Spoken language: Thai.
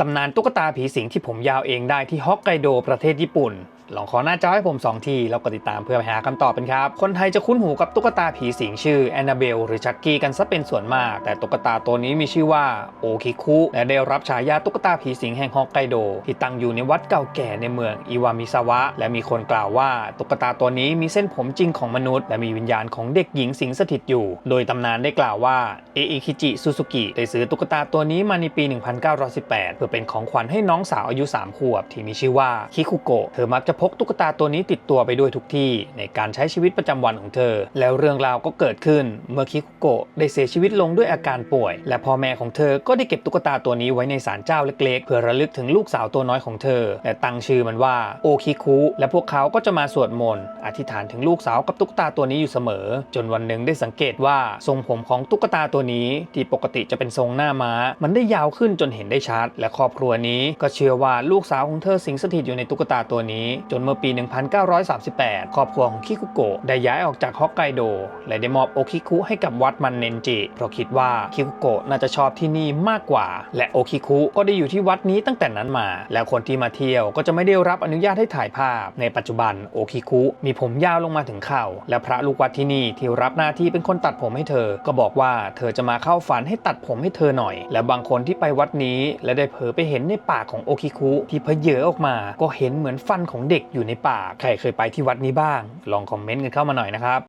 ตำนานตุ๊กตาผีสิงที่ผมยาวเองได้ที่ฮอกไกโดประเทศญี่ปุ่น ลองขอหน้าจอให้ผม 2 ทีแล้วกดติดตามเพื่อไปหาคำตอบกันครับ คนไทยจะคุ้นหูกับตุ๊กตาผีสิงชื่อแอนนาเบลหรือชักกี้กันซะเป็นส่วนมาก แต่ตุ๊กตาตัวนี้มีชื่อว่าโอคิคุ และได้รับฉายาตุ๊กตาผีสิงแห่งฮอกไกโด ที่ตั้งอยู่ในวัดเก่าแก่ในเมืองอิวามิซาวะ และมีคนกล่าวว่าตุ๊กตาตัวนี้มีเส้นผมจริงของมนุษย์ และมีวิญญาณของเด็กหญิงสิงสถิตอยู่ โดยตำนานได้กล่าวว่าเออิคิจิซูซูกิได้ซื้อตุ๊กตาตัวนี้มาในปี 1918 เพื่อเป็นของขวัญให้น้องสาวอายุ 3 ขวบ ที่มีชื่อว่าคิคุโกะเธอมักจะพกตุ๊กตาตัวนี้ติดตัวไปด้วยทุกที่ ในการใช้ชีวิตประจำวันของเธอ แล้วเรื่องราวก็เกิดขึ้นเมื่อคิคุโกะได้เสียชีวิตลงด้วยอาการป่วย และพ่อแม่ของเธอก็ได้เก็บตุ๊กตาตัวนี้ไว้ในศาลเจ้าเล็กๆ เพื่อระลึกถึงลูกสาวตัวน้อยของเธอ และตั้งชื่อมันว่าโอคิคุและพวกเขาก็จะมาสวดมนต์อธิษฐานถึงลูกสาวกับตุ๊กตาตัวนี้อยู่เสมอ จนวันหนึ่งได้สังเกตว่าทรงผมของตุ๊กตาตัวนี้ ที่ปกติจะเป็นทรงหน้าม้า มันได้ยาวขึ้นจนเห็นได้ชัด และครอบครัวนี้ก็เชื่อว่าลูกสาวของเธอสิงสถิตอยู่ในตุ๊กตาตัวนี้จนเมื่อปี 1938 ครอบครัวของคิคุโกะได้ย้ายออกจากฮอกไกโด และได้มอบโอคิคุให้กับวัดมันเนนจิ เพราะคิดว่าคิคุโกะน่าจะชอบที่นี่มากกว่า และโอคิคุก็ได้อยู่ที่วัดนี้ตั้งแต่นั้นมา แล้วคนที่มาเที่ยวก็จะไม่ได้รับอนุญาตให้ถ่ายภาพ ในปัจจุบันโอคิคุมีผมยาวลงมาถึงเข่า และพระลูกวัดที่นี่ที่รับหน้าที่เป็นคนตัดผมให้เธอ ก็บอกว่าเธอจะมาเข้าฝันให้ตัดผมให้เธอหน่อย และบางคนที่ไปวัดนี้ และได้เผลอไปเห็นในปากของโอคิคุที่เพเยอออกมา ก็เห็นเหมือนฟันของเด็กด็กอยู่ในป่า ใครเคยไปที่วัดนี้บ้าง ลองคอมเมนต์กันเข้ามาหน่อยนะครับ